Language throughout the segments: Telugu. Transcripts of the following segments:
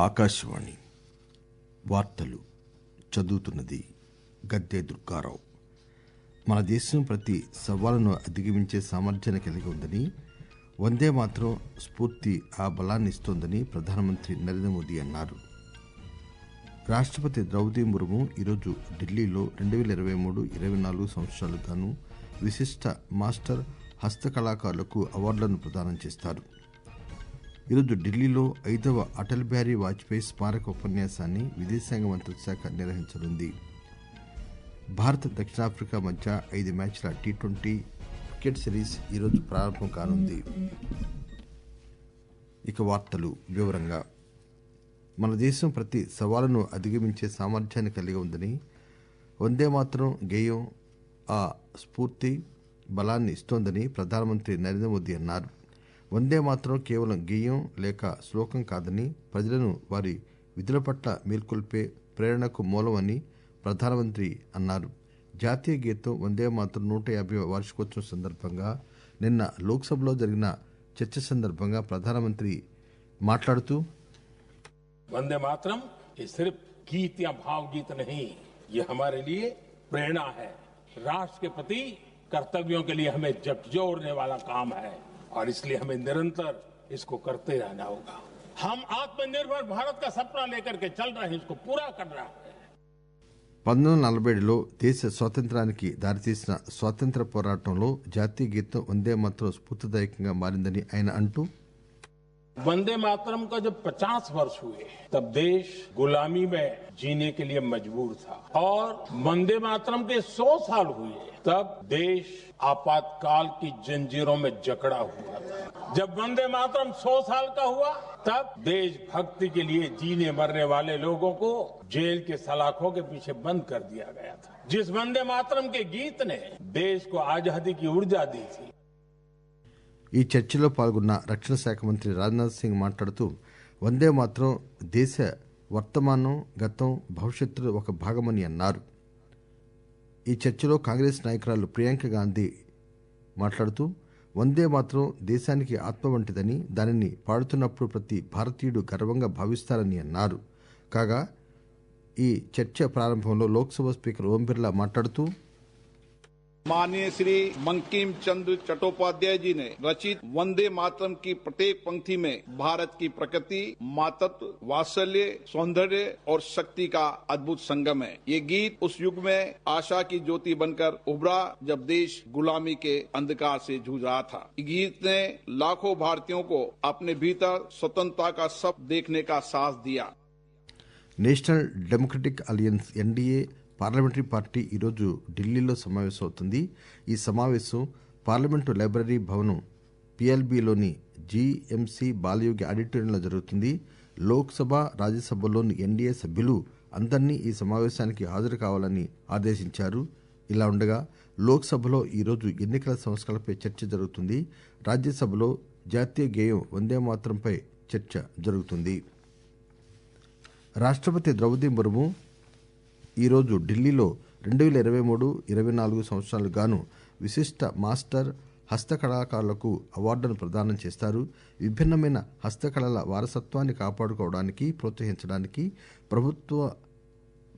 ఆకాశవాణి వార్తలు చదువుతున్నది గద్దె దుర్గారావు. మన దేశం ప్రతి సవాలను అధిగమించే సామర్థ్యాన్ని కలిగి ఉందని వందే మాత్రం స్ఫూర్తి ఆ బలాన్ని ఇస్తోందని ప్రధానమంత్రి నరేంద్ర మోదీ అన్నారు. రాష్ట్రపతి ద్రౌపది ముర్ము ఈరోజు ఢిల్లీలో రెండు వేల ఇరవై మూడు ఇరవై నాలుగు సంవత్సరాలు గాను విశిష్ట మాస్టర్ హస్తకళాకారులకు అవార్డులను ప్రదానం చేస్తారు. ఈరోజు ఢిల్లీలో ఐదవ అటల్ బిహారీ వాజ్పేయి స్మారక ఉపన్యాసాన్ని విదేశాంగ మంత్రిత్వ శాఖ నిర్వహించనుంది. భారత్ దక్షిణాఫ్రికా మధ్య ఐదు మ్యాచ్ల టీ ట్వంటీ క్రికెట్ సిరీస్ ఈరోజు ప్రారంభం కానుంది. ఇక వార్తలు వివరంగా. మన దేశం ప్రతి సవాలును అధిగమించే సామర్థ్యాన్ని కలిగి ఉందని వందే మాత్రం గేయం ఆ స్ఫూర్తి బలాన్ని ఇస్తోందని ప్రధానమంత్రి నరేంద్ర మోదీ అన్నారు. వందే మాత్రం కేవలం గేయం లేక శ్లోకం కాదని ప్రజలను వారి విధుల పట్ల మేల్కొల్పే ప్రేరణకు మూలమని ప్రధానమంత్రి అన్నారు జాతీయ గీతం వందే మాత్రం నూట యాభై వార్షికోత్సవం సందర్భంగా నిన్న లోక్సభలో జరిగిన చర్చ సందర్భంగా ప్రధానమంత్రి మాట్లాడుతూ वंदे मातरम ये सिर्फ गीत या भावगीत नहीं ये हमारे लिए प्रेरणा है राष्ट्र के प्रति कर्तव्यों के लिए हमें झकझोरने वाला काम है और इसलिए हमें निरंतर इसको करते रहना होगा हम आत्मनिर्भर भारत का सपना लेकर के चल रहे हैं इसको पूरा कर रहे हैं పంతొమ్మిది వందల నలభై ఏడులో దేశ స్వాతంత్రానికి దారితీసిన స్వాతంత్ర పోరాటంలో జాతీయ గీతం వందే మాత్రం స్ఫూర్తిదాయకంగా మారిందని ఆయన అంటూ वंदे मातरम का जब 50 वर्ष हुए, तब देश गुलामी में जीने के लिए मजबूर था। और वंदे मातरम के 100 साल हुए, तब देश आपातकाल की जंजीरों में जकड़ा हुआ था। जब वंदे मातरम 100 साल का हुआ, तब देशभक्ति के लिए जीने मरने वाले लोगों को जेल के सलाखों के पीछे बंद कर दिया गया था। जिस वंदे मातरम के गीत ने देश को आज़ादी की ऊर्जा दी थी ఈ చర్చలో పాల్గొన్న రక్షణ శాఖ మంత్రి రాజ్నాథ్ సింగ్ మాట్లాడుతూ వందే మాత్రం దేశ వర్తమానం గతం భవిష్యత్తులో ఒక భాగమని అన్నారు. ఈ చర్చలో కాంగ్రెస్ నాయకురాలు ప్రియాంక గాంధీ మాట్లాడుతూ వందే మాత్రం దేశానికి ఆత్మ వంటిదని దానిని పాడుతున్నప్పుడు ప్రతి భారతీయుడు గర్వంగా భావిస్తారని అన్నారు. కాగా ఈ చర్చ ప్రారంభంలో లోక్సభ స్పీకర్ ఓం బిర్లా మాట్లాడుతూ माननीय श्री मंकीम चंद्र चट्टोपाध्याय जी ने रचित वंदे मातरम की प्रत्येक पंक्ति में भारत की प्रकृति, मातत्व, वात्सल्य, सौंदर्य और शक्ति का अद्भुत संगम है। ये गीत उस युग में आशा की ज्योति बनकर उभरा जब देश गुलामी के अंधकार से जूझ रहा था। गीत ने लाखों भारतीयों को अपने भीतर स्वतंत्रता का सब देखने का साहस दिया। National democratic alliance NDA parliamentary party ఈరోజు ఢిల్లీలో సమావేశం అవుతుంది ఈ సమావేశం పార్లమెంటు లైబ్రరీ భవనం పిఎల్బిలోని జీఎంసీ బాలయోగి ఆడిటోరియంలో జరుగుతుంది. లోక్సభ రాజ్యసభలోని ఎన్డీఏ సభ్యులు అందరినీ ఈ సమావేశానికి హాజరు కావాలని ఆదేశించారు. ఇలా ఉండగా లోక్సభలో ఈరోజు ఎన్నికల సంస్కరణపై చర్చ జరుగుతుంది. రాజ్యసభలో జాతీయ గేయం వందే మాత్రంపై చర్చ జరుగుతుంది. రాష్ట్రపతి ద్రౌపది ముర్ము ఈరోజు ఢిల్లీలో రెండు వేల ఇరవై మూడు ఇరవై నాలుగు సంవత్సరాలు గాను విశిష్ట మాస్టర్ హస్తకళాకారులకు అవార్డును ప్రదానం చేస్తారు. విభిన్నమైన హస్తకళల వారసత్వాన్ని కాపాడుకోవడానికి ప్రోత్సహించడానికి ప్రభుత్వ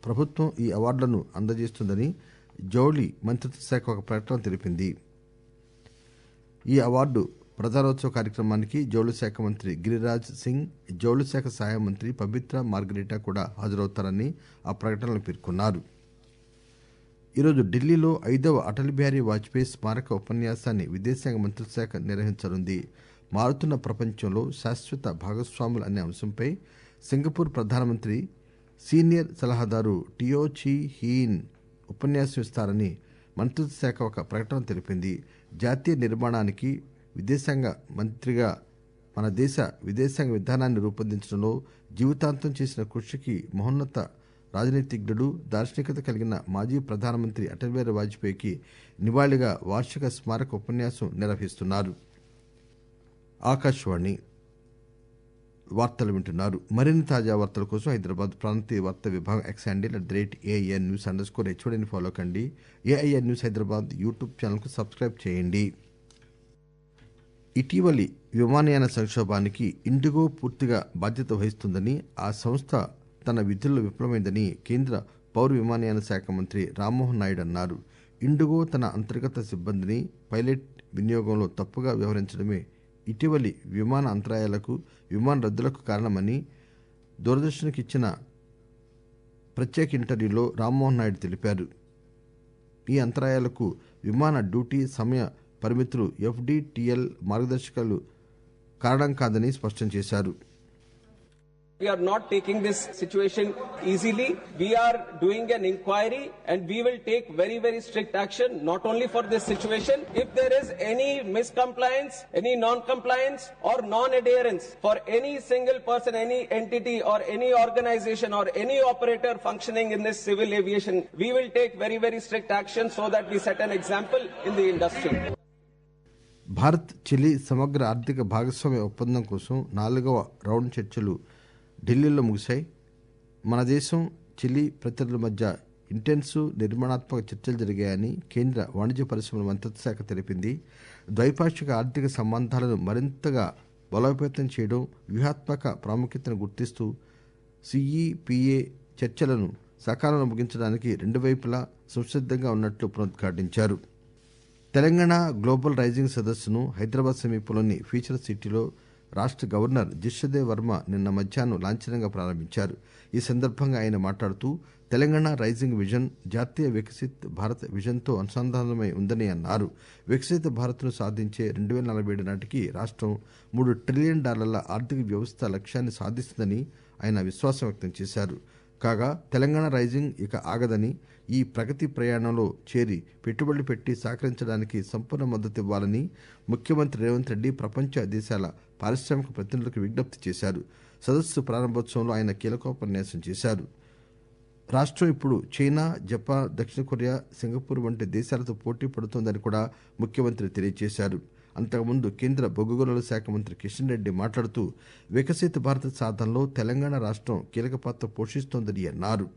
ప్రభుత్వం ఈ అవార్డులను అందజేస్తుందని జౌళి మంత్రిత్వ శాఖ ఒక ప్రకటన తెలిపింది. ఈ అవార్డు ప్రదారోత్సవ కార్యక్రమానికి జౌళి శాఖ మంత్రి గిరిరాజ్ సింగ్ జౌళి శాఖ సహాయ మంత్రి పవిత్ర మార్గరేటా కూడా హాజరవుతారని ఆ ప్రకటనలో పేర్కొన్నారు. ఈరోజు ఢిల్లీలో ఐదవ అటల్ బిహారీ వాజ్పేయి స్మారక ఉపన్యాసాన్ని విదేశాంగ మంత్రిత్వ శాఖ నిర్వహించనుంది. మారుతున్న ప్రపంచంలో శాశ్వత భాగస్వాములు అనే అంశంపై సింగపూర్ ప్రధానమంత్రి సీనియర్ సలహాదారు టియో చి హీన్ ఉపన్యాసం ఇస్తారని మంత్రిత్వ శాఖ ఒక ప్రకటన తెలిపింది. జాతీయ నిర్మాణానికి విదేశాంగ మంత్రిగా మన దేశ విదేశాంగ విధానాన్ని రూపొందించడంలో జీవితాంతం చేసిన కృషికి మహోన్నత రాజనీతిజ్ఞుడు దార్శనికత కలిగిన మాజీ ప్రధానమంత్రి అటల్ బిహారీ వాజ్పేయికి నివాళిగా వార్షిక స్మారక ఉపన్యాసం నిర్వహిస్తున్నారు. ఆకాశవాణి వార్తలు వింటున్నారు. మరిన్ని తాజా వార్తల కోసం హైదరాబాద్ ప్రాంతీయ వార్తా విభాగం X handle at the rate AIR news underscore హెచ్ఓడిని follow కండి. ఏఐఎన్ న్యూస్ హైదరాబాద్ యూట్యూబ్ ఛానల్కు సబ్స్క్రైబ్ చేయండి. ఇటీవలి విమానయాన సంక్షోభానికి ఇండిగో పూర్తిగా బాధ్యత వహిస్తుందని ఆ సంస్థ తన విధుల్లో విఫలమైందని కేంద్ర పౌర విమానయాన శాఖ మంత్రి రామ్మోహన్ నాయుడు అన్నారు. ఇండిగో తన అంతర్గత సిబ్బందిని పైలట్ వినియోగంలో తప్పుగా వ్యవహరించడమే ఇటీవలి విమాన అంతరాయాలకు విమాన రద్దులకు కారణమని దూరదర్శన్కి ఇచ్చిన ప్రత్యేక ఇంటర్వ్యూలో రామ్మోహన్ నాయుడు తెలిపారు. ఈ అంతరాయాలకు విమాన డ్యూటీ సమయ పరిమితులు ఎఫ్డిటిఎల్ మార్గదర్శకాలు కారణం కాదని స్పష్టం చేశారు We are not taking this situation easily. We are doing an inquiry and we will take very, very strict action, not only for this situation. If there is any miscompliance, any non-compliance or non-adherence for any single person, any entity or any organization or any operator functioning in this civil aviation, we will take very, very strict action so that we set an example in the industry. Bharat Chile సమగ్ర ఆర్థిక భాగస్వామ్య ఒప్పందం కోసం నాలుగవ రౌండ్ చర్చలు ఢిల్లీలో ముగిశాయి. మన దేశం చిలీ ప్రతినిధుల మధ్య ఇంటెన్సు నిర్మాణాత్మక చర్చలు జరిగాయని కేంద్ర వాణిజ్య పరిశ్రమల మంత్రిత్వ శాఖ తెలిపింది. ద్వైపాక్షిక ఆర్థిక సంబంధాలను మరింతగా బలోపేతం చేయడం వ్యూహాత్మక ప్రాముఖ్యతను గుర్తిస్తూ సిఈపిఏ చర్చలను సకాలంలో ముగించడానికి రెండు వైపులా సంసిద్ధంగా ఉన్నట్లు పునరుద్ఘాటించారు. తెలంగాణ గ్లోబల్ రైజింగ్ సదస్సును హైదరాబాద్ సమీపంలోని ఫీచర్ సిటీలో రాష్ట్ర గవర్నర్ జిష్ణుదేవ్ వర్మ నిన్న మధ్యాహ్నం లాంఛనంగా ప్రారంభించారు. ఈ సందర్భంగా ఆయన మాట్లాడుతూ తెలంగాణ రైజింగ్ విజన్ జాతీయ వికసిత్ భారత్ విజన్తో అనుసంధానమై ఉందని అన్నారు. వికసిత భారత్ను సాధించే రెండు వేల నలభై ఏడు నాటికి రాష్ట్రం మూడు ట్రిలియన్ డాలర్ల ఆర్థిక వ్యవస్థ లక్ష్యాన్ని సాధిస్తుందని ఆయన విశ్వాసం వ్యక్తం చేశారు. కాగా తెలంగాణ రైజింగ్ ఇక ఆగదని ఈ ప్రగతి ప్రయాణంలో చేరి పెట్టుబడులు పెట్టి సహకరించడానికి సంపూర్ణ మద్దతు ఇవ్వాలని ముఖ్యమంత్రి రేవంత్ రెడ్డి ప్రపంచ దేశాల పారిశ్రామిక ప్రతినిధులకు విజ్ఞప్తి చేశారు. సదస్సు ప్రారంభోత్సవంలో ఆయన కీలకోపన్యాసం చేశారు. రాష్ట్రం ఇప్పుడు చైనా జపాన్ దక్షిణ కొరియా సింగపూర్ వంటి దేశాలతో పోటీ పడుతోందని కూడా ముఖ్యమంత్రి తెలియజేశారు. అంతకుముందు కేంద్ర బొగ్గుగనుల శాఖ మంత్రి కిషన్ రెడ్డి మాట్లాడుతూ వికసిత భారత సాధనలో తెలంగాణ రాష్ట్రం కీలక పాత్ర పోషిస్తోందని అన్నారు.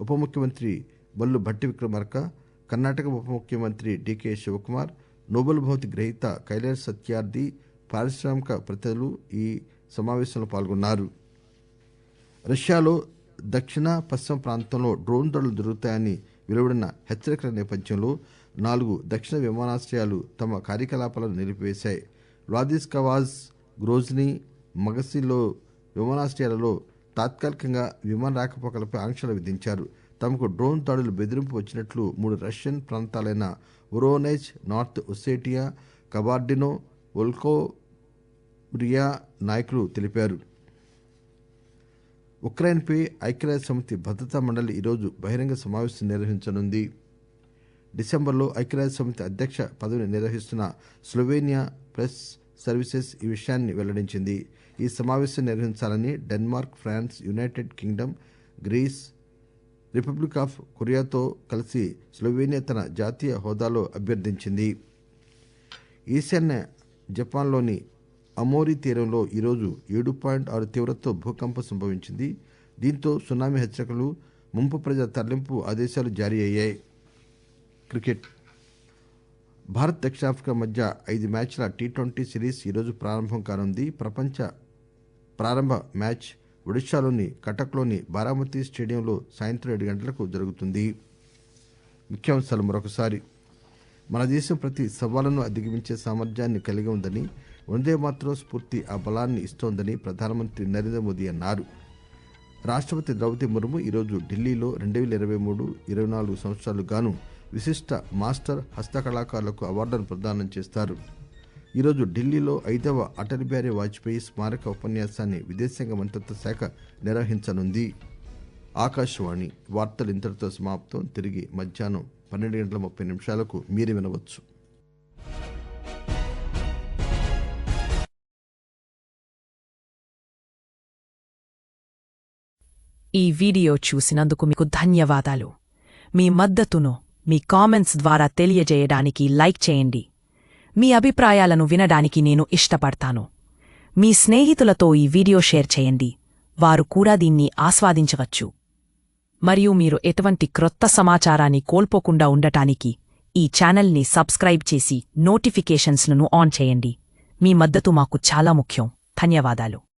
ఉప ముఖ్యమంత్రి బల్లు భట్టి విక్రమార్క కర్ణాటక ఉప ముఖ్యమంత్రి డికే శివకుమార్ నోబెల్ బహుమతి గ్రహీత కైలాష్ సత్యార్థి పారిశ్రామిక ప్రతినిధులు ఈ సమావేశంలో పాల్గొన్నారు. రష్యాలో దక్షిణ పశ్చిమ ప్రాంతంలో డ్రోన్ దాడులు జరుగుతాయని వెలువడిన హెచ్చరికల నేపథ్యంలో నాలుగు దక్షిణ విమానాశ్రయాలు తమ కార్యకలాపాలను నిలిపివేశాయి. వ్లాదిస్కవాజ్ గ్రోజ్నీ మగసిలో విమానాశ్రయాలలో తాత్కాలికంగా విమాన రాకపోకలపై ఆంక్షలు విధించారు. తమకు డ్రోన్ దాడులు బెదిరింపు వచ్చినట్లు మూడు రష్యన్ ప్రాంతాలైన ఉరోనెజ్ నార్త్ ఒసేటియా కబార్డినో ఒల్కోబ్రియా నాయకులు తెలిపారు. ఉక్రెయిన్పై ఐక్యరాజ్య సమితి భద్రతా మండలి ఈరోజు బహిరంగ సమావేశం నిర్వహించనుంది. డిసెంబర్లో ఐక్యరాజ్య సమితి అధ్యక్ష పదవిని నిర్వహిస్తున్న స్లోవేనియా ప్రెస్ సర్వీసెస్ ఈ విషయాన్ని వెల్లడించింది. ఈ సమావేశం నిర్వహించాలని Denmark France United Kingdom Greece Republic of కొరియాతో కలిసి స్లోవేనియా తన జాతీయ హోదాలో అభ్యర్థించింది. ఈశాన్య జపాన్లోని అమోరి తీరంలో ఈరోజు ఏడు పాయింట్ ఆరు తీవ్రతతో భూకంపం సంభవించింది. దీంతో సునామీ హెచ్చరికలు ముంపు ప్రజల తరలింపు ఆదేశాలు జారీ అయ్యాయి. క్రికెట్. భారత్ దక్షిణాఫ్రికా మధ్య ఐదు మ్యాచ్ల టీ ట్వంటీ సిరీస్ ఈరోజు ప్రారంభం కానుంది. ప్రపంచ ప్రారంభ మ్యాచ్ ఒడిశాలోని కటక్లోని బారామతి స్టేడియంలో సాయంత్రం ఏడు గంటలకు జరుగుతుంది. ముఖ్యాంశాలు మరొకసారి. మన దేశం ప్రతి సవాలను అధిగమించే సామర్థ్యాన్ని కలిగి ఉందని వందే మాత్రం స్ఫూర్తి ఆ బలాన్ని ఇస్తోందని ప్రధానమంత్రి నరేంద్ర మోదీ అన్నారు. రాష్ట్రపతి ద్రౌపది ముర్ము ఈరోజు ఢిల్లీలో రెండు వేల ఇరవై మూడు ఇరవై నాలుగు సంవత్సరాలు గాను విశిష్ట మాస్టర్ హస్తకళాకారులకు అవార్డును ప్రదానం చేస్తారు. ఈరోజు ఢిల్లీలో ఐదవ అటల్ బిహారీ వాజ్పేయి స్మారక ఉపన్యాసాన్ని విదేశాంగ మంత్రిత్వ శాఖ నిర్వహించనుంది. ఆకాశవాణి వార్తలు ఇంతటితో సమాప్తం. తిరిగి మధ్యాహ్నం పన్నెండు గంటల ముప్పై నిమిషాలకు మీరు వినవచ్చు. ఈ వీడియో చూసినందుకు మీకు ధన్యవాదాలు. మీ మద్దతును మీ కామెంట్స్ ద్వారా తెలియజేయడానికి లైక్ చేయండి. మీ అభిప్రాయాలను వినడానికి నేను ఇష్టపడతాను. మీ స్నేహితులతో ఈ వీడియో షేర్ చేయండి. వారు కూడా దీన్ని ఆస్వాదించవచ్చు. మరియు మీరు ఎటువంటి క్రొత్త సమాచారాన్ని కోల్పోకుండా ఉండటానికి ఈ ఛానల్ని సబ్స్క్రైబ్ చేసి నోటిఫికేషన్స్లను ఆన్ చేయండి. మీ మద్దతు మాకు చాలా ముఖ్యం. ధన్యవాదాలు.